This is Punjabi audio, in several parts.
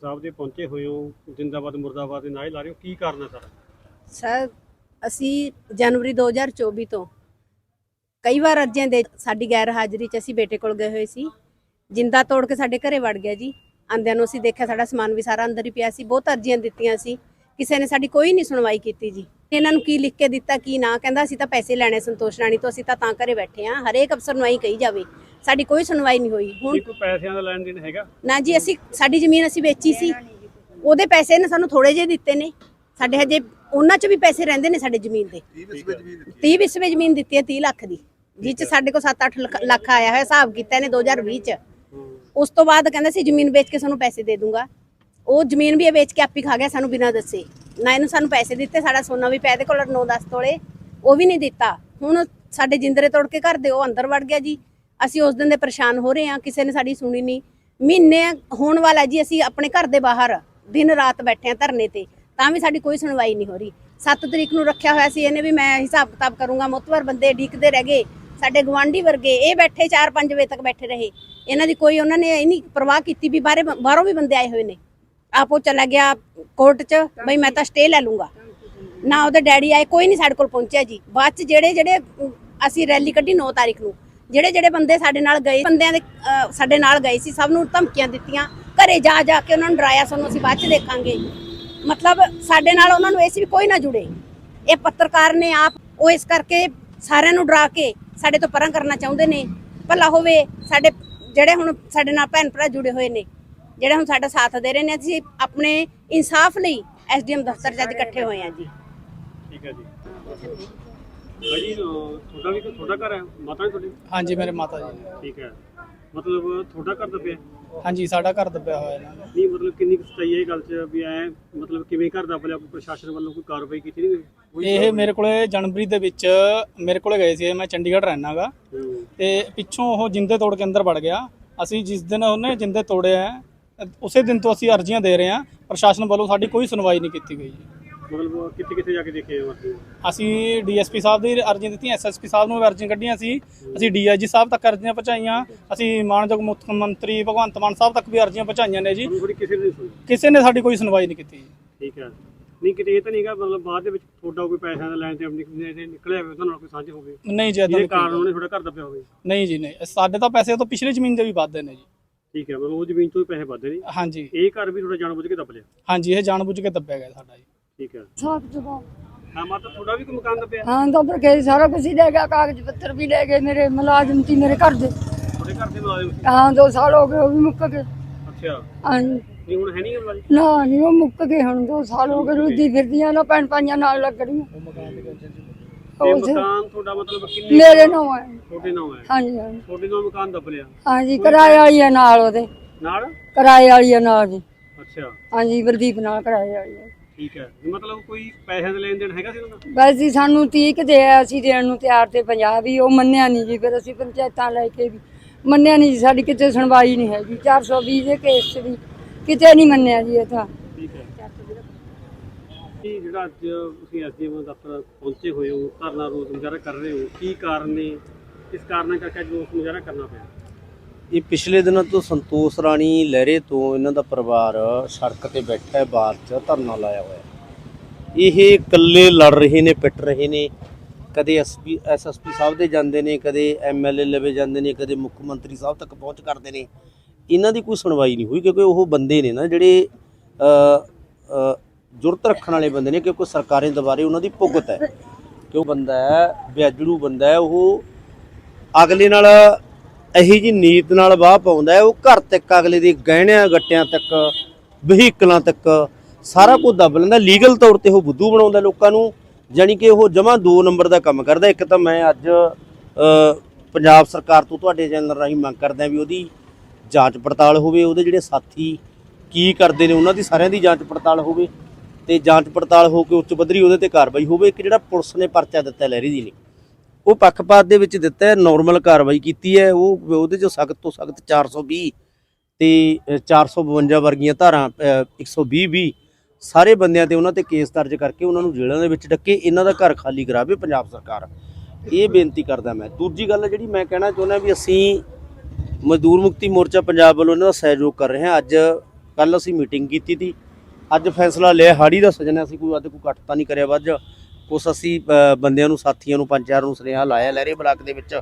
ਸਾਹਿਬ ਦੇ ਪਹੁੰਚੇ ਹੋਏ ਹੋ, ਜਿੰਦਾਬਾਦ, ਮੁਰਦਾਬਾਦ ਦੇ ਨਾਰੇ ਲਾ ਰਹੇ ਹੋ। ਕੀ ਕਾਰਨ ਹੈ ਸਾਰਾ ਸਰ, ਅਸੀਂ ਜਨਵਰੀ 2024 ਤੋਂ ਕਈ ਵਾਰ ਅਰਜ਼ੀਆਂ ਦੇ ਸਾਡੀ ਗੈਰ ਹਾਜ਼ਰੀ 'ਚ ਅਸੀਂ ਬੇਟੇ ਕੋਲ ਗਏ ਹੋਏ ਸੀ। ਜਿੰਦਾ ਤੋੜ ਕੇ ਸਾਡੇ ਘਰੇ ਵੜ ਗਿਆ ਜੀ। ਆਂਦਿਆਂ ਨੂੰ ਅਸੀਂ ਦੇਖਿਆ, ਸਾਡਾ ਸਮਾਨ ਵੀ ਸਾਰਾ ਅੰਦਰ ਹੀ ਪਿਆ ਸੀ। ਬਹੁਤ ਅਰਜ਼ੀਆਂ ਦਿੱਤੀਆਂ ਸੀ। ਕਿਸੇ ਨੇ ਸਾਡੀ ਕੋਈ ਨਹੀਂ ਸੁਣਵਾਈ ਕੀਤੀ ਜੀ। ਇਹਨਾਂ ਨੂੰ ਕੀ ਲਿਖ ਕੇ ਦਿੱਤਾ ਕੀ ਨਾ? ਕਹਿੰਦਾ ਅਸੀਂ ਤਾਂ ਪੈਸੇ ਲੈਣੇ ਸੰਤੋਸ਼ ਰਾਣੀ ਤੋਂ ਅਸੀਂ ਤਾਂ ਤਾਂ ਘਰੇ ਬੈਠੇ ਆ। ਹਰੇਕ ਅਫਸਰ ਨੂੰ ਐਂ ਕਹੀ ਜਾਵੇ। ਸਾਡੀ ਕੋਈ ਸੁਣਵਾਈ ਨਹੀਂ ਹੋਈ। ਹੁਣ ਕੀ ਕੋਈ ਪੈਸਿਆਂ ਦਾ ਲੈਣ ਦੇਣ ਹੈਗਾ। ਨਾ ਜੀ ਅਸੀਂ ਸਾਡੀ ਜ਼ਮੀਨ ਅਸੀਂ ਵੇਚੀ ਸੀ। ਉਹਦੇ ਪੈਸੇ ਨੇ ਸਾਨੂੰ ਥੋੜੇ ਜਿਹੇ ਦਿੱਤੇ ਨੇ। ਸਾਡੇ ਹਜੇ ਉਹਨਾਂ 'ਚ ਵੀ ਪੈਸੇ ਰਹਿੰਦੇ ਨੇ ਸਾਡੇ ਜ਼ਮੀਨ ਦੇ। 30 ਵਿਸਵੇ ਜ਼ਮੀਨ ਦਿੱਤੀ ਹੈ। 30 ਲੱਖ ਦੀ। ਜਿਸ 'ਚ ਸਾਡੇ ਕੋਲ 7-8 ਲੱਖ ਆਇਆ ਹੋਇਆ ਹਿਸਾਬ ਕੀਤਾ ਇਹਨੇ 2020 'ਚ। ਉਸ ਤੋਂ ਬਾਅਦ ਕਹਿੰਦਾ ਸੀ ਜ਼ਮੀਨ ਵੇਚ ਕੇ ਸਾਨੂੰ ਪੈਸੇ ਦੇ ਦੂੰਗਾ। ਉਹ ਜ਼ਮੀਨ ਵੀ ਇਹ ਵੇਚ ਕੇ ਆਪੀ ਖਾ ਗਿਆ ਸਾਨੂੰ ਬਿਨਾਂ ਦੱਸੇ। ਨਾ ਇਹਨੂੰ ਸਾਨੂੰ ਪੈਸੇ ਦਿੱਤੇ, ਸਾਡਾ ਸੋਨਾ ਵੀ ਪਿਆ ਇਹਦੇ ਕੋਲ 9-10 ਤੋਲੇ। ਉਹ ਵੀ ਨਹੀਂ ਦਿੱਤਾ। ਹੁਣ ਸਾਡੇ ਜਿੰਦਰੇ ਤੋੜ ਕੇ ਘਰ ਦੇ ਉਹ ਅੰਦਰ ਵੜ ਗਿਆ ਜੀ। ਅਸੀਂ ਉਸ ਦਿਨ ਦੇ ਪਰੇਸ਼ਾਨ ਹੋ ਰਹੇ ਹਾਂ, ਕਿਸੇ ਨੇ ਸਾਡੀ ਸੁਣੀ ਨਹੀਂ। ਮਹੀਨੇ ਹੋਣ ਵਾਲਾ ਜੀ, ਅਸੀਂ ਆਪਣੇ ਘਰ ਦੇ ਬਾਹਰ ਦਿਨ ਰਾਤ ਬੈਠੇ ਹਾਂ ਧਰਨੇ ਤੇ। ਤਾਂ ਵੀ ਸਾਡੀ ਕੋਈ ਸੁਣਵਾਈ ਨਹੀਂ ਹੋ ਰਹੀ। 7 ਤਰੀਕ ਨੂੰ ਰੱਖਿਆ ਹੋਇਆ ਸੀ ਇਹਨੇ ਵੀ ਮੈਂ ਹਿਸਾਬ ਕਿਤਾਬ ਕਰੂੰਗਾ, ਮੁਤਵਰ ਬੰਦੇ ਢੀਕਦੇ ਰਹਿ ਗਏ। ਸਾਡੇ ਗਵਾਂਢੀ ਵਰਗੇ, ਇਹ ਬੈਠੇ 4-5 ਵਜੇ ਤੱਕ ਬੈਠੇ ਰਹੇ। ਇਹਨਾਂ ਦੀ ਕੋਈ, ਉਹਨਾਂ ਨੇ ਇਹ ਨਹੀਂ ਪਰਵਾਹ ਕੀਤੀ ਵੀ ਬਾਹਰੇ ਬਾਹਰੋਂ ਵੀ ਬੰਦੇ ਆਏ ਹੋਏ ਨੇ। ਆਪੋ ਚਲਾ ਗਿਆ ਕੋਰਟ 'ਚ, ਬਈ ਮੈਂ ਤਾਂ ਸਟੇ ਲੈ ਲੂੰਗਾ। ਨਾ ਉਹਦੇ ਡੈਡੀ ਆਏ, ਕੋਈ ਨਹੀਂ ਸਾਡੇ ਕੋਲ ਪਹੁੰਚਿਆ ਜੀ। ਬਾਅਦ 'ਚ ਜਿਹੜੇ ਜਿਹੜੇ ਅਸੀਂ ਰੈਲੀ ਕੱਢੀ 9 ਤਾਰੀਖ ਨੂੰ। ਜਿਹੜੇ ਜਿਹੜੇ ਬੰਦੇ ਸਾਡੇ ਨਾਲ ਗਏ, ਬੰਦਿਆਂ ਦੇ ਸਾਡੇ ਨਾਲ ਗਏ ਸੀ, ਸਭ ਨੂੰ ਧਮਕੀਆਂ ਦਿੱਤੀਆਂ। ਘਰੇ ਜਾ ਜਾ ਕੇ ਉਹਨਾਂ ਨੂੰ ਡਰਾਇਆ, ਸਾਨੂੰ ਅਸੀਂ ਬਾਅਦ 'ਚ ਦੇਖਾਂਗੇ। ਮਤਲਬ ਸਾਡੇ ਨਾਲ ਉਹਨਾਂ ਨੂੰ ਇਹ ਸੀ ਵੀ ਕੋਈ ਨਾ ਜੁੜੇ। ਇਹ ਪੱਤਰਕਾਰ ਨੇ ਆਪ, ਉਹ ਇਸ ਕਰਕੇ ਸਾਰਿਆਂ ਨੂੰ ਡਰਾ ਕੇ ਸਾਡੇ ਤੋਂ ਪਰਾਂ ਕਰਨਾ ਚਾਹੁੰਦੇ ਨੇ। ਭਲਾ ਹੋਵੇ, ਸਾਡੇ, ਜਿਹੜੇ ਹੁਣ ਸਾਡੇ ਨਾਲ ਭੈਣ ਭਰਾ ਜੁੜੇ ਹੋਏ ਨੇ। ਜਿਹੜੇ ਹੁਣ ਸਾਡਾ ਸਾਥ ਦੇ ਰਹੇ ਨੇ ਅਸੀਂ ਆਪਣੇ ਇਨਸਾਫ ਲਈ ਐਸਡੀਐਮ ਦਫ਼ਤਰ 'ਚ ਅੱਜ ਇਕੱਠੇ ਹੋਏ ਆ ਜੀ। ਠੀਕ ਹੈ ਜੀ। ਭਾਈ ਜੀ ਅਹ, ਤੁਹਾਡਾ ਵੀ ਤੁਹਾਡਾ ਘਰ ਹੈ? ਮਾਤਾ ਨੇ ਤੁਹਾਡੀ? ਹਾਂਜੀ ਮੇਰੇ ਮਾਤਾ ਜੀ। ਨੇ। ਠੀਕ ਹੈ। ਮਤਲਬ ਤੁਹਾਡਾ ਘਰ ਦੱਬਿਆ ਹਾਂਜੀ ਸਾਡਾ ਘਰ ਦੱਬਿਆ ਹੋਇਆ ਇਹਨਾਂ ਨੇ ਨਹੀਂ ਮਤਲਬ ਕਿੰਨੀ ਹੈ ਇਹ ਗੱਲ 'ਚ ਵੀ ਐ ਮਤਲਬ ਕਿਵੇਂ ਘਰ ਦੱਬ ਲਿਆ ਕੋਈ ਪ੍ਰਸ਼ਾਸਨ ਵੱਲੋਂ ਕੋਈ ਕਾਰਵਾਈ ਕੀਤੀ ਨਹੀਂ ਗਈ? ਇਹ ਮੇਰੇ ਕੋਲੇ ਜਨਵਰੀ ਦੇ ਵਿੱਚ ਮੇਰੇ ਕੋਲੇ ਗਏ ਸੀ ਮੈਂ ਚੰਡੀਗੜ੍ਹ ਰਹਿਣਾਗਾ। ਤੇ ਪਿੱਛੋਂ ਉਹ ਜਿੰਦੇ ਤੋੜ ਕੇ ਅੰਦਰ ਵੜ ਗਿਆ। ਅਸੀਂ ਜਿਸ ਦਿਨ ਉਹਨੇ ਜਿੰਦੇ ਤੋੜੇ ਆ ਉਸੇ ਦਿਨ ਤੋਂ ਅਸੀਂ ਅਰਜ਼ੀਆਂ ਦੇ ਰਹੇ ਹਾਂ। ਪ੍ਰਸ਼ਾਸਨ ਵੱਲੋਂ ਸਾਡੀ ਕੋਈ ਸੁਣਵਾਈ ਨਹੀਂ ਕੀਤੀ ਗਈ ਜੀ। ਮਤਲਬ ਕਿੱਥੇ ਕਿੱਥੇ ਜਾ ਕੇ ਦੇਖੇ ਅਸੀਂ ਡੀਐਸਪੀ ਸਾਹਿਬ ਦੀ ਅਰਜ਼ੀਆਂ ਦਿੱਤੀਆਂ ਐਸਐਸਪੀ ਸਾਹਿਬ ਨੂੰ ਅਰਜ਼ੀਆਂ ਕੱਢੀਆਂ ਸੀ। ਅਸੀਂ ਡੀਆਈਜੀ ਸਾਹਿਬ ਤੱਕ ਅਰਜ਼ੀਆਂ ਪਹੁੰਚਾਈਆਂ। ਅਸੀਂ ਮਾਨਯੋਗ ਮੁੱਖ ਮੰਤਰੀ ਭਗਵੰਤ ਮਾਨ ਸਾਹਿਬ ਤੱਕ ਵੀ ਅਰਜ਼ੀਆਂ ਪਹੁੰਚਾਈਆਂ ਨੇ ਜੀ। ਕਿਸੇ ਨੇ ਸਾਡੀ ਕੋਈ ਸੁਣਵਾਈ ਨਹੀਂ ਕੀਤੀ ਠੀਕ ਹੈ। ਨਹੀਂ ਕਿਤੇ ਇਹ ਤਾਂ ਨਹੀਂਗਾ ਮਤਲਬ ਬਾਅਦ ਦੇ ਵਿੱਚ ਤੁਹਾਡਾ ਕੋਈ ਪੈਸਿਆਂ ਦਾ ਲੈਣ ਤੇ ਨਿਕਲਿਆ ਹੋਵੇ ਉਹਨਾਂ ਨਾਲ ਕੋਈ ਸਾਂਝ ਹੋਵੇ। ਨਹੀਂ ਜੀ ਦੀ ਕੋਈ ਕਾਰਨ ਉਹਨੇ ਤੁਹਾਡਾ ਘਰ ਦੱਬਿਆ ਹੋਵੇ। ਨਹੀਂ ਜੀ ਨਹੀਂ। ਸਾਡੇ ਤਾਂ ਪੈਸੇ ਤੋਂ ਪਿਛਲੀ ਜ਼ਮੀਨ ਦੇ ਵੀ ਵੱਧਦੇ ਨੇ ਜੀ। ਠੀਕ ਹੈ ਮਤਲਬ ਉਹ ਜ਼ਮੀਨ ਤੋਂ ਹੀ ਪੈਸੇ ਵੱਧਦੇ ਨੇ। ਹਾਂਜੀ। ਇਹ ਘਰ ਵੀ ਤੁਹਾਡਾ ਜਾਣਬੁੱਝ ਕੇ ਦੱਬ ਲਿਆ। ਹਾਂਜੀ ਇਹ ਜਾਣਬੁੱਝ ਕੇ ਦੱਬਿਆ ਗਿਆ ਸਾਡਾ ਜੀ। ਠੀਕ ਹੈ। ਸਾਫ਼ ਜਵਾਬ ਹਾਂ ਮਾਤਾ ਤੁਹਾਡਾ ਵੀ ਕੋਈ ਮਕਾਨ ਦੱਬਿਆ? ਹਾਂ ਤਾਂ ਪਰ ਕੇ ਸਾਰਾ ਕੁਝ ਹੀ ਲੈ ਗਿਆ ਕਾਗਜ਼ ਪੱਤਰ ਵੀ ਲੈ ਗਏ ਮੇਰੇ ਮੁਲਾਜ਼ਮ ਸੀ ਮੇਰੇ ਘਰ ਦੇ। ਤੁਹਾਡੇ ਘਰ ਦੇ ਸੀ? ਹਾਂ ਦੋ ਸਾਲ ਹੋ ਗਏ ਉਹ ਵੀ ਮੁੱਕ ਗਏ। ਅੱਛਾ। ਹਾਂ ਨਹੀਂ ਹੁਣ ਹੈ ਨਹੀਂ ਗੱਲ ਨਾ ਨਹੀਂ ਉਹ ਮੁੱਕ ਗਏ ਹੁਣ ਦੋ ਸਾਲ ਹੋ ਗਏ ਰੁੱਦੀ ਫਿਰਦੀਆਂ ਨਾ ਪੈਣ ਪਾਈਆਂ ਨਾਲ ਲੱਗ ਰਹੀਆਂ। ਤੇ ਉਹ ਸੇ- ਮਕਾਨ ਤੁਹਾਡਾ ਮਤਲਬ ਕਿੰਨੇ ਮੇਰੇ ਨਾਮ ਹੈ ਛੋਟੇ ਨਾਮ ਹੈ ਹਾਂਜੀ ਹਾਂਜੀ। ਛੋਟੇ ਨਾਮ ਮਕਾਨ ਦੱਬ ਲਿਆ। ਹਾਂਜੀ ਕਿਰਾਏ ਵਾਲੀ ਆ ਨਾਲ ਉਹਦੇ। ਨਾਲ? ਕਿਰਾਏ ਵਾਲੀ ਆ ਨਾਲ ਜੀ। ਅੱਛਾ। ਹਾਂਜੀ ਬਲਦੀਪ ਨਾਲ ਕਿਰਾਏ ਵਾਲੀ ਆ। ਠੀਕ ਹੈ। ਮਤਲਬ ਕੋਈ ਪੈਸਿਆਂ ਦਾ ਲੈਣ ਦੇਣ ਹੈਗਾ ਸੀ ਉਹਨਾਂ ਦਾ? ਬਸ ਜੀ ਸਾਨੂੰ 30 ਕੁ ਦੇ ਆ ਅਸੀਂ ਦੇਣ ਨੂੰ ਤਿਆਰ ਤੇ 50 ਵੀ ਉਹ ਮੰਨਿਆ ਨਹੀਂ ਜੀ। ਫਿਰ ਅਸੀਂ ਪੰਚਾਇਤਾਂ ਲੈ ਕੇ ਵੀ ਮੰਨਿਆ ਨਹੀਂ ਜੀ ਸਾਡੀ ਕਿਤੇ ਸੁਣਵਾਈ ਨਹੀਂ ਹੈਗੀ। 420 ਦੇ ਕੇਸ 'ਚ ਵੀ ਕਿਤੇ ਨਹੀਂ ਮੰਨਿਆ ਜੀ ਇਹ ਤਾਂ। ਠੀਕ ਹੈ। ਕੀ ਜਿਹੜਾ ਅੱਜ ਤੁਸੀਂ ਐਸਡੀਐਮ ਦਫ਼ਤਰ ਪਹੁੰਚੇ ਹੋਏ ਹੋ, ਧਰਨਾ ਰੋਜ਼ ਮੁਜ਼ਾਹਰਾ ਕਰ ਰਹੇ ਹੋ, ਕੀ ਕਾਰਨ ਨੇ? ਕਿਸ ਕਾਰਨ ਕਰਕੇ ਅੱਜ ਰੋਜ਼ ਮੁਜ਼ਾਹਰਾ ਕਰਨਾ ਪਿਆ? ਇਹ ਪਿਛਲੇ ਦਿਨਾਂ ਤੋਂ ਸੰਤੋਸ਼ ਰਾਣੀ ਲਹਿਰੇ ਤੋਂ ਇਹਨਾਂ ਦਾ ਪਰਿਵਾਰ ਸੜਕ ਤੇ ਬੈਠਾ ਹੈ, ਬਾਹਰ 'ਚ ਧਰਨਾ ਲਾਇਆ ਹੋਇਆ ਇਹ ਇਕੱਲੇ ਲੜ ਰਹੇ ਨੇ, ਪਿੱਟ ਰਹੇ ਨੇ। ਕਦੇ ਐਸਪੀ, ਐਸਐਸਪੀ ਸਾਹਿਬ ਦੇ ਜਾਂਦੇ ਨੇ, ਕਦੇ ਐਮਐਲਏ ਲਵੇ ਜਾਂਦੇ ਨੇ, ਕਦੇ ਮੁੱਖ ਮੰਤਰੀ ਸਾਹਿਬ ਤੱਕ ਪਹੁੰਚ ਕਰਦੇ ਨੇ। ਇਹਨਾਂ ਦੀ ਕੋਈ ਸੁਣਵਾਈ ਨਹੀਂ ਹੋਈ ਕਿਉਂਕਿ ਉਹ ਬੰਦੇ ਨੇ ਨਾ ਜਿਹੜੇ ਜੁਰਤ ਰੱਖਣ ਵਾਲੇ ਬੰਦੇ ਨੇ ਕਿਉਂਕਿ ਸਰਕਾਰੀ ਦੁਆਰੇ ਉਹਨਾਂ ਦੀ ਭੁਗਤ ਹੈ। ਕਿ ਉਹ ਬੰਦਾ ਹੈ? ਵਿਆਜੜੂ ਬੰਦਾ ਹੈ, ਉਹ ਅਗਲੇ ਨਾਲ ਇਹੀ ਜੀ ਨੀਤ ਨਾਲ ਵਾਹ ਪਾਉਂਦਾ ਉਹ ਘਰ ਤੱਕ ਅਗਲੇ ਦੇ ਗਹਿਣਿਆਂ, ਗੱਟਿਆਂ ਤੱਕ, ਵਹੀਕਲਾਂ ਤੱਕ ਸਾਰਾ ਕੁਝ ਦੱਬ ਲੈਂਦਾ। ਲੀਗਲ ਤੌਰ ਤੇ ਉਹ ਬੁੱਧੂ ਬਣਾਉਂਦਾ ਲੋਕਾਂ ਨੂੰ, ਜਾਣੀ ਕਿ ਉਹ ਜਮਾ 2 ਨੰਬਰ ਦਾ ਕੰਮ ਕਰਦਾ। ਇੱਕ ਤਾਂ ਮੈਂ ਅੱਜ ਪੰਜਾਬ ਸਰਕਾਰ ਤੋਂ ਤੁਹਾਡੇ ਚੈਨਲ ਰਾਹੀਂ ਮੰਗ ਕਰਦਾ ਵੀ ਉਹਦੀ ਜਾਂਚ ਪੜਤਾਲ ਹੋਵੇ, ਉਹਦੇ ਜਿਹੜੇ ਸਾਥੀ ਕੀ ਕਰਦੇ ਨੇ, ਉਹਨਾਂ ਦੀ ਸਾਰਿਆਂ ਦੀ ਜਾਂਚ ਪੜਤਾਲ ਹੋਵੇ। ਤੇ ਜਾਂਚ ਪੜਤਾਲ ਹੋ ਕੇ ਉੱਚ ਪੱਧਰੀ ਉਹਦੇ ਤੇ ਕਾਰਵਾਈ ਹੋਵੇ ਇੱਕ ਜਿਹੜਾ ਪੁਲਿਸ ਨੇ ਪਰਚਾ ਦਿੱਤਾ ਲਹਿਰੀ ਜੀ ਨੇ ਉਹ ਪੱਖਪਾਤ ਦੇ ਵਿੱਚ ਦਿੱਤਾ ਹੈ ਨਾਰਮਲ ਕਾਰਵਾਈ ਕੀਤੀ ਹੈ ਉਹ ਉਹਦੇ ਚੋਂ ਸਖਤ ਤੋਂ ਸਖਤ 420 ਤੇ ਅ, 452 ਵਰਗੀਆਂ ਧਾਰਾਂ ਅ, 120 ਵੀ ਸਾਰੇ ਬੰਦਿਆਂ ਤੇ ਉਹਨਾਂ ਤੇ ਕੇਸ ਦਰਜ ਕਰਕੇ ਉਹਨਾਂ ਨੂੰ ਜੇਲ੍ਹਾਂ ਦੇ ਵਿੱਚ ਡੱਕੇ ਇਹਨਾਂ ਦਾ ਘਰ ਖਾਲੀ ਕਰਾਵੇ ਪੰਜਾਬ ਸਰਕਾਰ। ਇਹ ਬੇਨਤੀ ਕਰਦਾ ਮੈਂ। ਦੂਜੀ ਗੱਲ ਜਿਹੜੀ ਮੈਂ ਕਹਿਣਾ ਚਾਹੁੰਦਾ ਵੀ ਅਸੀਂ ਮਜ਼ਦੂਰ ਮੁਕਤੀ ਮੋਰਚਾ ਪੰਜਾਬ ਵੱਲੋਂ ਇਹਨਾਂ ਦਾ ਸਹਿਯੋਗ ਕਰ ਰਹੇ ਹਾਂ। ਅੱਜ ਕੱਲ ਅਸੀਂ ਮੀਟਿੰਗ ਕੀਤੀ ਤੀ। ਅੱਜ ਫੈਸਲਾ ਲਿਆ, ਹਾੜੀ ਦਾ ਸਜਣਾ ਅਸੀਂ ਕੋਈ ਅੱਧ ਕੋਈ ਘੱਟ ਤਾਂ ਨਹੀਂ ਕਰਿਆ ਵੱਜ। ਕੁਛ ਅਸੀਂ ਬੰਦਿਆਂ ਨੂੰ, ਸਾਥੀਆਂ ਨੂੰ ਪੰਜ ਚਾਰ ਨੂੰ ਸੁਨੇਹਾ ਲਾਇਆ ਲਹਿਰੇ ਬਲਾਕ ਦੇ ਵਿੱਚ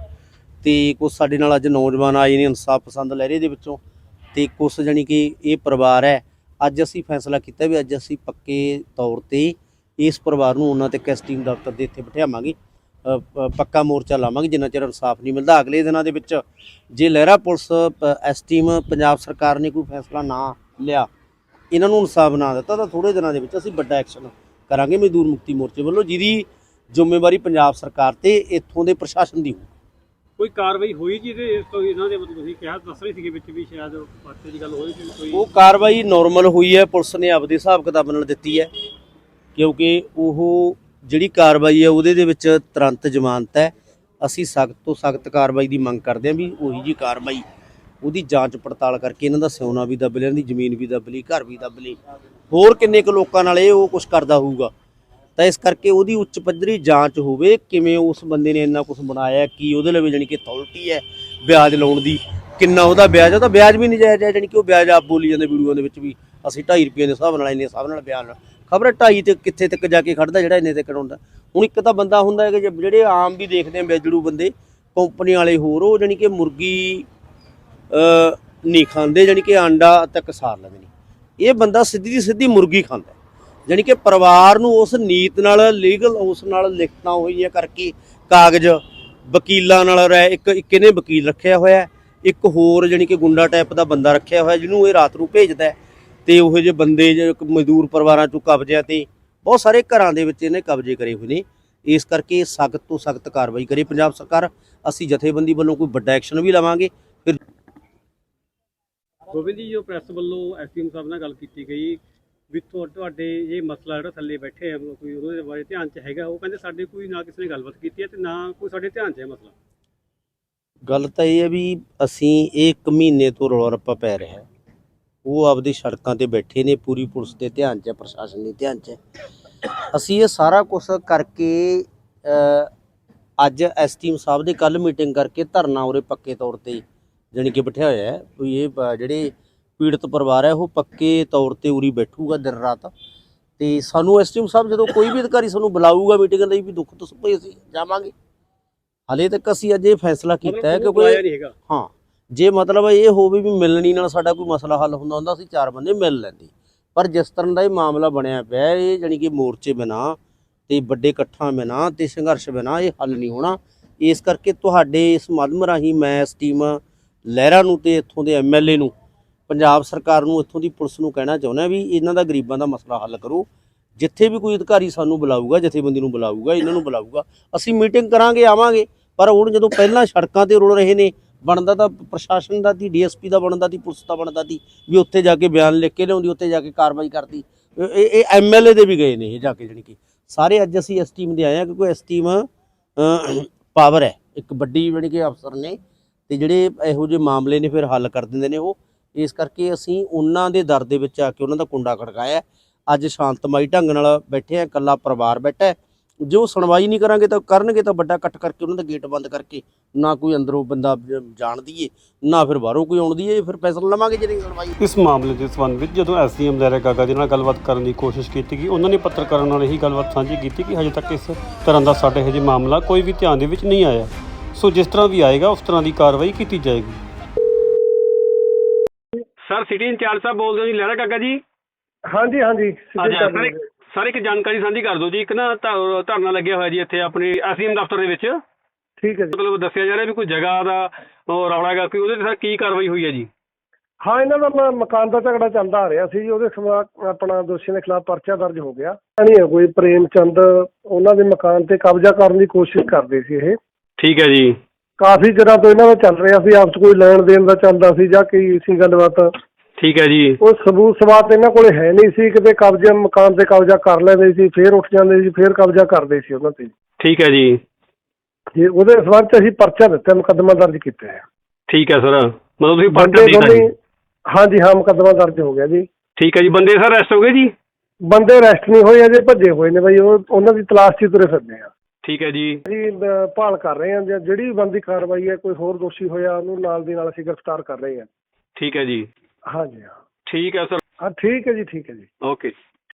ਤੇ ਕੁਛ ਸਾਡੇ ਨਾਲ ਅੱਜ ਨੌਜਵਾਨ ਆਏ ਨੇ, ਇਨਸਾਫ ਪਸੰਦ ਲਹਿਰੇ ਦੇ ਵਿੱਚੋਂ ਤੇ ਕੁਛ ਜਾਣੀ ਕਿ ਇਹ ਪਰਿਵਾਰ ਹੈ। ਅੱਜ ਅਸੀਂ ਫੈਸਲਾ ਕੀਤਾ ਵੀ ਅੱਜ ਅਸੀਂ ਪੱਕੇ ਤੌਰ ਤੇ ਇਸ ਪਰਿਵਾਰ ਨੂੰ ਉਹਨਾਂ ਤੇ ਕੈਸਟਿੰਗ ਦਫ਼ਤਰ ਦੇ ਇੱਥੇ ਬਿਠਾਵਾਂਗੇ ਪੱਕਾ ਮੋਰਚਾ ਲਾਵਾਂਗੇ, ਜਿੰਨਾ ਚਿਰ ਇਨਸਾਫ ਨਹੀਂ ਮਿਲਦਾ। ਅਗਲੇ ਦਿਨਾਂ ਦੇ ਵਿੱਚ ਜੇ Lehra police S team, Punjab ਸਰਕਾਰ ਨੇ ਕੋਈ ਫੈਸਲਾ ਨਾ ਲਿਆ ਇਹਨਾਂ ਨੂੰ ਇਨਸਾਫ ਨਾ ਦਿੱਤਾ ਤਾਂ ਥੋੜੇ ਦਿਨਾਂ ਦੇ ਵਿੱਚ ਅਸੀਂ ਵੱਡਾ ਐਕਸ਼ਨ ਕਰਾਂਗੇ ਮਜ਼ਦੂਰ ਮੁਕਤੀ ਮੋਰਚੇ ਵੱਲੋਂ ਜਿਹਦੀ ਜ਼ਿੰਮੇਵਾਰੀ ਪੰਜਾਬ ਸਰਕਾਰ ਤੇ ਇੱਥੋਂ ਦੇ ਪ੍ਰਸ਼ਾਸਨ ਦੀ ਹੋਊ। ਕੋਈ ਕਾਰਵਾਈ ਹੋਈ ਜੀ ਇਹਦੇ ਇਸ ਤੋਂ ਇਹਨਾਂ ਦੇ ਮਤਲਬ ਤੁਸੀਂ ਕਿਹਾ ਦੱਸ ਰਹੇ ਸੀਗੇ ਵਿੱਚ ਵੀ ਸ਼ਾਇਦ ਪਾਸੇ ਦੀ ਗੱਲ ਹੋਈ ਸੀ ਕੋਈ ਉਹ ਕਾਰਵਾਈ ਨਾਰਮਲ ਹੋਈ ਹੈ ਪੁਲਿਸ ਨੇ ਆਪਦੇ ਹਿਸਾਬ ਕਿਤਾਬ ਨਾਲ ਦਿੱਤੀ ਹੈ ਕਿਉਂਕਿ ਉਹ ਜਿਹੜੀ ਕਾਰਵਾਈ ਹੈ ਉਹਦੇ ਦੇ ਵਿੱਚ ਤੁਰੰਤ ਜ਼ਮਾਨਤ ਹੈ। ਅਸੀਂ ਸਖਤ ਤੋਂ ਸਖਤ ਕਾਰਵਾਈ ਦੀ ਮੰਗ ਕਰਦੇ ਹਾਂ ਵੀ ਉਹੀ ਜੀ ਕਾਰਵਾਈ ਉਹਦੀ ਜਾਂਚ ਪੜਤਾਲ ਕਰਕੇ ਇਹਨਾਂ ਦਾ ਸਿਉਣਾ ਵੀ ਦੱਬ ਲਿਆ, ਇਹਨਾਂ ਦੀ ਜ਼ਮੀਨ ਵੀ ਦੱਬ ਲਈ, ਘਰ ਵੀ ਦੱਬ ਲਈ। ਹੋਰ ਕਿੰਨੇ ਕੁ ਲੋਕਾਂ ਨਾਲ ਇਹ ਉਹ ਕੁਝ ਕਰਦਾ ਹੋਊਗਾ? ਤਾਂ ਇਸ ਕਰਕੇ ਉਹਦੀ ਉੱਚ ਪੱਧਰੀ ਜਾਂਚ ਹੋਵੇ, ਕਿਵੇਂ ਉਸ ਬੰਦੇ ਨੇ ਇੰਨਾ ਕੁਝ ਬਣਾਇਆ, ਕੀ ਉਹਦੇ ਲਈ ਜਾਣੀ ਕਿ ਅਥਾਰਟੀ ਹੈ ਵਿਆਜ ਲਾਉਣ ਦੀ, ਕਿੰਨਾ ਉਹਦਾ ਵਿਆਜ ਹੈ ਵਿਆਜ ਵੀ ਨਹੀਂ ਜਾਇਜ਼ ਹੈ, ਜਾਣੀ ਕਿ ਉਹ ਵਿਆਜ ਆਪ ਬੋਲੀ ਜਾਂਦੇ ਵੀਡੀਓ ਦੇ ਵਿੱਚ ਵੀ, ਅਸੀਂ 2.5 ਰੁਪਏ ਦੇ ਹਿਸਾਬ ਨਾਲ, ਇੰਨੇ ਹਿਸਾਬ ਨਾਲ ਬਿਆਨ ਖਬਰ 2.5 ਤੇ ਕਿੱਥੇ ਤੱਕ ਜਾ ਕੇ ਖੜਦਾ, ਜਿਹੜਾ ਇੰਨੇ ਤੱਕ ਹੁੰਦਾ ਹੁਣ ਇੱਕ ਤਾਂ ਬੰਦਾ ਹੁੰਦਾ ਹੈ ਕਿ ਜਿਹੜੇ ਆਮ ਵੀ ਦੇਖਦੇ ਆ, ਬੇਜੜੂ ਬੰਦੇ, ਕੰਪਨੀ ਵਾਲੇ ਹੋਰ, ਉਹ ਜਾਣੀ ਕਿ ਮੁਰਗੀ ਨਹੀਂ ਖਾਂਦੇ, ਜਾਣੀ ਕਿ ਆਂਡਾ ਤੱਕ ਸਾਰ ਲੈਂਦੇ ਨੇ। ਇਹ ਬੰਦਾ ਸਿੱਧੀ ਦੀ ਸਿੱਧੀ ਮੁਰਗੀ ਖਾਂਦਾ ਜਾਣੀ ਕਿ ਪਰਿਵਾਰ ਨੂੰ ਉਸ ਨੀਤ ਨਾਲ ਲੀਗਲ ਉਸ ਨਾਲ ਲਿਖਤਾਂ ਹੋਈਆਂ ਕਰਕੇ ਕਾਗਜ਼, ਵਕੀਲਾਂ ਨਾਲ ਰਹਿ, ਇੱਕ ਇੱਕ ਇਹਨੇ ਵਕੀਲ ਰੱਖਿਆ ਹੋਇਆ ਇੱਕ ਹੋਰ ਜਾਣੀ ਕਿ ਗੁੰਡਾ ਟਾਈਪ ਦਾ ਬੰਦਾ ਰੱਖਿਆ ਹੋਇਆ, ਜਿਹਨੂੰ ਇਹ ਰਾਤ ਨੂੰ ਭੇਜਦਾ ਹੈ। ਤੇ ਉਹੋ ਜਿਹੇ ਬੰਦੇ ਜਿਹੜੇ ਮਜ਼ਦੂਰ ਪਰਿਵਾਰਾਂ ਚੋਂ ਕਬਜ਼ਿਆਂ ਤੇ, ਬਹੁਤ ਸਾਰੇ ਘਰਾਂ ਦੇ ਵਿੱਚ ਇਹਨੇ ਕਬਜ਼ੇ ਕਰੇ ਹੋਏ ਨੇ। ਇਸ ਕਰਕੇ ਸਖਤ ਤੋਂ ਸਖਤ ਕਾਰਵਾਈ ਕਰੇ ਪੰਜਾਬ ਸਰਕਾਰ। ਅਸੀਂ ਜਥੇਬੰਦੀ ਵੱਲੋਂ ਕੋਈ ਵੱਡਾ ਐਕਸ਼ਨ ਵੀ ਲਵਾਂਗੇ। ਗੋਬਿੰਦ ਜੀ ਜੋ ਪ੍ਰੈਸ ਵੱਲੋਂ ਐਸਪੀਐਮ ਸਾਹਿਬ ਨਾਲ ਗੱਲ ਕੀਤੀ ਗਈ ਵੀ ਤੁਹਾ- ਤੁਹਾਡੇ ਇਹ ਮਸਲਾ ਜਿਹੜਾ ਥੱਲੇ ਬੈਠੇ ਆ ਮਤਲਬ ਕੋਈ ਉਹਦੇ ਬਾਰੇ ਧਿਆਨ 'ਚ ਹੈਗਾ ਉਹ ਕਹਿੰਦੇ ਸਾਡੇ ਕੋਈ ਨਾ ਕਿਸੇ ਨੇ ਗੱਲਬਾਤ ਕੀਤੀ ਹੈ ਤੇ ਨਾ ਕੋਈ ਸਾਡੇ ਧਿਆਨ 'ਚ ਹੈ ਮਸਲਾ। ਗੱਲ ਤਾਂ ਇਹ ਹੈ ਵੀ ਅਸੀਂ ਇਹ ਇੱਕ ਮਹੀਨੇ ਤੋਂ ਰੌਲਾ ਰੱਪਾ ਪੈ ਰਿਹਾ ਹੈ। ਉਹ ਆਪਦੀ ਸੜਕਾਂ ਤੇ ਬੈਠੇ ਨੇ ਪੂਰੀ ਪੁਲਿਸ ਦੇ ਧਿਆਨ 'ਚ ਹੈ ਪ੍ਰਸ਼ਾਸਨ ਦੇ ਧਿਆਨ 'ਚ ਹੈ। ਅਸੀਂ ਇਹ ਸਾਰਾ ਕੁਝ ਕਰਕੇ ਅ, ਅੱਜ ਐਸਟੀਮ ਸਾਹਿਬ ਦੇ ਕੱਲ ਮੀਟਿੰਗ ਕਰਕੇ ਧਰਨਾ ਉਰੇ ਪੱਕੇ ਤੌਰ ਤੇ ਜਾਣੀ ਕਿ ਬਿਠਾਇਆ ਹੋਇਆ ਹੈ ਵੀ ਇਹ ਜਿਹੜੇ ਪੀੜਤ ਪਰਿਵਾਰ ਹੈ ਉਹ ਪੱਕੇ ਤੌਰ ਤੇ ਉਰੀ ਬੈਠੂਗਾ ਦਿਨ ਰਾਤ। ਤੇ ਸਾਨੂੰ ਐਸਟੀਮ ਸਾਹਿਬ ਜਦੋਂ ਕੋਈ ਵੀ ਅਧਿਕਾਰੀ ਸਾਨੂੰ ਬੁਲਾਊਗਾ ਮੀਟਿੰਗ ਲਈ ਵੀ ਦੁੱਖ ਤੋਂ ਭਈ ਅਸੀਂ ਜਾਵਾਂਗੇ। ਹਲੇ ਤੱਕ ਅਸੀਂ ਅੱਜ ਇਹ ਫੈਸਲਾ ਕੀਤਾ ਹੈ ਕਿ ਕੋਈ ਕੋਈ ਨਹੀਂ ਹੈਗਾ। ਹਾਂ ਜੇ ਮਤਲਬ ਇਹ ਹੋਵੇ ਵੀ ਮਿਲਣੀ ਨਾਲ ਸਾਡਾ ਕੋਈ ਮਸਲਾ ਹੱਲ ਹੁੰਦਾ ਹੁੰਦਾ ਅਸੀਂ ਚਾਰ ਬੰਦੇ ਮਿਲ ਲੈਂਦੇ। ਪਰ ਜਿਸ ਤਰ੍ਹਾਂ ਦਾ ਇਹ ਮਾਮਲਾ ਬਣਿਆ ਪਿਆ ਹੈ, ਇਹ ਜਾਣੀ ਕਿ ਮੋਰਚੇ ਬਿਨਾ ਤੇ ਵੱਡੇ ਇਕੱਠਾਂ ਬਿਨਾ ਤੇ ਸੰਘਰਸ਼ ਬਿਨਾ ਇਹ ਹੱਲ ਨਹੀਂ ਹੋਣਾ। ਇਸ ਕਰਕੇ ਤੁਹਾਡੇ ਇਸ ਮਾਧਿਅਮ ਰਾਹੀਂ ਮੈਂ ਇਸ ਟੀਮ ਲਹਿਰਾ ਨੂੰ ਤੇ ਇੱਥੋਂ ਦੇ ਐਮਐਲਏ ਨੂੰ, ਪੰਜਾਬ ਸਰਕਾਰ ਨੂੰ, ਇੱਥੋਂ ਦੀ ਪੁਲਿਸ ਨੂੰ ਕਹਿਣਾ ਚਾਹੁੰਦਾ ਵੀ ਇਹਨਾਂ ਦਾ ਗਰੀਬਾਂ ਦਾ ਮਸਲਾ ਹੱਲ ਕਰੋ। ਜਿੱਥੇ ਵੀ ਕੋਈ ਅਧਿਕਾਰੀ ਸਾਨੂੰ ਬੁਲਾਊਗਾ, ਜਥੇਬੰਦੀ ਨੂੰ ਬੁਲਾਊਗਾ, ਇਹਨਾਂ ਨੂੰ ਬੁਲਾਊਗਾ, ਅਸੀਂ ਮੀਟਿੰਗ ਕਰਾਂਗੇ, ਆਵਾਂਗੇ। ਪਰ ਹੁਣ ਜਦੋਂ ਪਹਿਲਾਂ ਸੜਕਾਂ ਤੇ ਰੁਲ ਰਹੇ ਨੇ, ਬਣਦਾ ਤਾਂ ਪ੍ਰਸ਼ਾਸਨ ਦਾ ਦੀ, ਡੀਐਸਪੀ ਦਾ ਬਣਦਾ ਦੀ, ਪੁਲਿਸ ਦਾ ਬਣਦਾ ਦੀ, ਵੀ ਉੱਥੇ ਜਾ ਕੇ ਬਿਆਨ ਲਿਖ ਕੇ ਲਿਆਉਂਦੀ, ਉੱਥੇ ਜਾ ਕੇ ਕਾਰਵਾਈ ਕਰਦੀ। ਇਹ ਇਹ ਐਮਐਲਏ ਦੇ ਵੀ ਗਏ ਨੇ ਇਹ ਜਾ ਕੇ, ਜਾਣੀ ਕਿ ਸਾਰੇ ਅੱਜ ਅਸੀਂ ਇਸ ਟੀਮ ਦੇ ਆਏ ਆ ਕਿਉਂਕਿ ਇਸ ਟੀਮ ਪਾਵਰ ਹੈ। ਇੱਕ ਵੱਡੀ, ਜਾਣੀ ਕਿ ਅਫਸਰ ਨੇ ਤੇ ਜਿਹੜੇ ਇਹੋ ਜਿਹੇ ਮਾਮਲੇ ਨੇ ਫਿਰ ਹੱਲ ਕਰ ਦਿੰਦੇ ਨੇ ਉਹ। ਇਸ ਕਰਕੇ ਅਸੀਂ ਉਹਨਾਂ ਦੇ ਦਰ ਦੇ ਵਿੱਚ ਆ ਕੇ ਉਹਨਾਂ ਦਾ ਕੁੰਡਾ ਖੜਕਾਇਆ। ਅੱਜ ਸ਼ਾਂਤਮਈ ਢੰਗ ਨਾਲ ਬੈਠੇ ਆ ਇਕੱਲਾ ਪਰਿਵਾਰ ਬੈਠਾ ਹੈ। ਜੋ ਸੁਣਵਾਈ ਨਹੀਂ ਕਰਾਂਗੇ ਤਾਂ ਕਰਨਗੇ ਤਾਂ ਵੱਡਾ ਇਕੱਠ ਕਰਕੇ ਉਹਨਾਂ ਦਾ ਗੇਟ ਬੰਦ ਕਰਕੇ ਨਾ ਕੋਈ ਅੰਦਰੋਂ ਬੰਦਾ ਜ- ਜਾਣ ਦੀਏ ਨਾ ਫਿਰ ਬਾਹਰੋਂ ਕੋਈ ਆਉਣ ਦੀਏ ਫਿਰ ਫੈਸਲਾ ਲਵਾਂਗੇ ਜਿਹੜੀ ਸੁਣਵਾਈ ਇਸ ਮਾਮਲੇ ਦੇ ਸੰਬੰਧ ਵਿੱਚ ਜਦੋਂ ਐਸਡੀਐਮ ਦਾਇਰਾ ਗਾਗਾ ਜੀ ਨਾਲ ਗੱਲਬਾਤ ਕਰਨ ਦੀ ਕੋਸ਼ਿਸ਼ ਕੀਤੀ ਗਈ, ਉਹਨਾਂ ਨੇ ਪੱਤਰਕਾਰਾਂ ਨਾਲ ਇਹੀ ਗੱਲਬਾਤ ਸਾਂਝੀ ਕੀਤੀ ਕਿ ਹਜੇ ਤੱਕ ਇਸ ਤਰ੍ਹਾਂ ਦਾ ਸਾਡੇ ਹਜੇ ਮਾਮਲਾ ਕੋਈ ਵੀ ਧਿਆਨ ਦੇ ਵਿੱਚ ਨਹੀਂ ਆਇਆ। ਸੋ ਜਿਸ ਤਰ੍ਹਾਂ ਵੀ ਆਏਗਾ ਉਸ ਤਰ੍ਹਾਂ ਦੀ ਕਾਰਵਾਈ ਕੀਤੀ ਜਾਏਗੀ। ਸਰ ਸਿਟੀ ਇੰਚਾਰਜ ਸਾਹਿਬ ਬੋਲਦੇ ਹੋ ਜੀ। ਲਹਿਰਾ ਕਾਕਾ ਜੀ। ਹਾਂਜੀ ਹਾਂਜੀ। ਸਿੱਧੇ ਅੱਛਾ ਕਰ ਸਰ। ਇੱਕ- ਸਰ ਇੱਕ ਜਾਣਕਾਰੀ ਸਾਂਝੀ ਕਰ ਦਿਓ ਜੀ। ਇੱਕ ਨਾ ਧਰ- ਧਰਨਾ ਲੱਗਿਆ ਹੋਇਆ ਜੀ ਇੱਥੇ ਆਪਣੀ ਐਸਡੀਐਮ ਦਫ਼ਤਰ ਦੇ ਵਿੱਚ। ਠੀਕ ਹੈ ਜੀ। ਮਤਲਬ ਦੱਸਿਆ ਜਾ ਰਿਹਾ ਵੀ ਕੋਈ ਜਗ੍ਹਾ ਦਾ ਉਹ ਰੌਲਾ ਹੈਗਾ ਕੋਈ ਉਹਦੇ ਤੇ ਸਰ ਕੀ ਕਾਰਵਾਈ ਹੋਈ ਹੈ ਜੀ? ਹਾਂ ਇਹਨਾਂ ਦਾ ਮ- ਮਕਾਨ ਦਾ ਝਗੜਾ ਚੱਲਦਾ ਆ ਰਿਹਾ ਸੀ ਜੀ। ਉਹਦੇ ਖਿਲਾਫ ਆਪਣਾ ਦੋਸ਼ੀਆਂ ਦੇ ਖਿਲਾਫ ਪਰਚਾ ਦਰਜ ਹੋ ਗਿਆ। ਨਹੀਂ ਹੈ ਕੋਈ ਪ੍ਰੇਮ ਚੰਦ ਉਹਨਾਂ ਦੇ ਮਕਾਨ ਤੇ ਕਬਜ਼ਾ ਕਰਨ ਦੀ ਕੋਸ਼ਿਸ਼ ਕਰਦੇ ਸੀ ਇਹ। ਠੀਕ ਹੈ ਜੀ। ਕਾਫੀ ਚਿਰਾਂ ਤੋਂ ਇਹਨਾਂ ਦਾ ਚੱਲ ਰਿਹਾ ਸੀ ਆਪਸ 'ਚ ਕੋਈ ਲੈਣ ਦੇਣ ਦਾ ਚੱਲਦਾ ਸੀ ਜਾਂ ਕੀ ਸੀ ਗੱਲਬਾਤ? ਠੀਕ ਹੈ ਜੀ। ਉਹ ਸਬੂਤ ਸਵਾਤ ਇਹਨਾਂ ਕੋਲੇ ਹੈ ਨਹੀਂ ਸੀ ਕਿਤੇ ਕਬਜ਼ਾ ਮਕਾਨ ਤੇ ਕਬਜ਼ਾ ਕਰ ਲੈਂਦੇ ਸੀ ਫੇਰ ਉੱਠ ਜਾਂਦੇ ਸੀ ਫੇਰ ਕਬਜ਼ਾ ਕਰਦੇ ਸੀ ਉਹਨਾਂ ਤੇ। ਠੀਕ ਹੈ ਜੀ। ਤੇ ਉਹਦੇ ਸਬੰਧ 'ਚ ਅਸੀਂ ਪਰਚਾ ਦਿੱਤਾ ਮੁਕੱਦਮਾ ਦਰਜ ਕੀਤਾ ਹੈ। ਠੀਕ ਹੈ ਸਰ। ਮਤਲਬ ਤੁਸੀਂ ਬੰਦੇ ਪਰਚਾ ਦਿੱਤਾ ਜੀ। ਦੋਨੇ ਹਾਂਜੀ ਹਾਂ ਮੁਕੱਦਮਾ ਦਰਜ ਹੋ ਗਿਆ ਜੀ। ਠੀਕ ਹੈ ਜੀ। ਬੰਦੇ ਸਰ ਅਰੈਸਟ ਹੋ ਗਏ ਜੀ? ਬੰਦੇ ਅਰੈਸਟ ਨਹੀਂ ਹੋਏ ਅਜੇ ਭੱਜੇ ਹੋਏ ਨੇ ਬਾਈ ਉਹ ਉਹਨਾਂ ਦੀ ਤਲਾਸ਼ 'ਚ ਹੀ ਤੁਰੇ ਫਿਰਦੇ ਆ। ਠੀਕ ਹੈ ਜੀ। ਅਸੀਂ ਅਹ, ਭਾਲ ਕਰ ਰਹੇ ਹਾਂ ਜਾਂ ਜਿਹੜੀ ਬੰਦੀ ਕਾਰਵਾਈ ਹੈ ਕੋਈ ਹੋਰ ਦੋਸ਼ੀ ਹੋਇਆ ਉਹਨੂੰ ਨਾਲ ਦੀ ਨਾਲ ਅਸੀਂ ਗ੍ਰਿਫਤਾਰ ਕਰ ਰਹੇ ਹਾਂ। ਠੀਕ ਹੈ ਜੀ। ਹਾਂਜੀ ਹਾਂ। ਠੀਕ ਹੈ ਸਰ। ਹਾਂ ਠੀਕ ਹੈ ਜੀ ਠੀਕ ਹੈ ਜੀ। ਓਕੇ।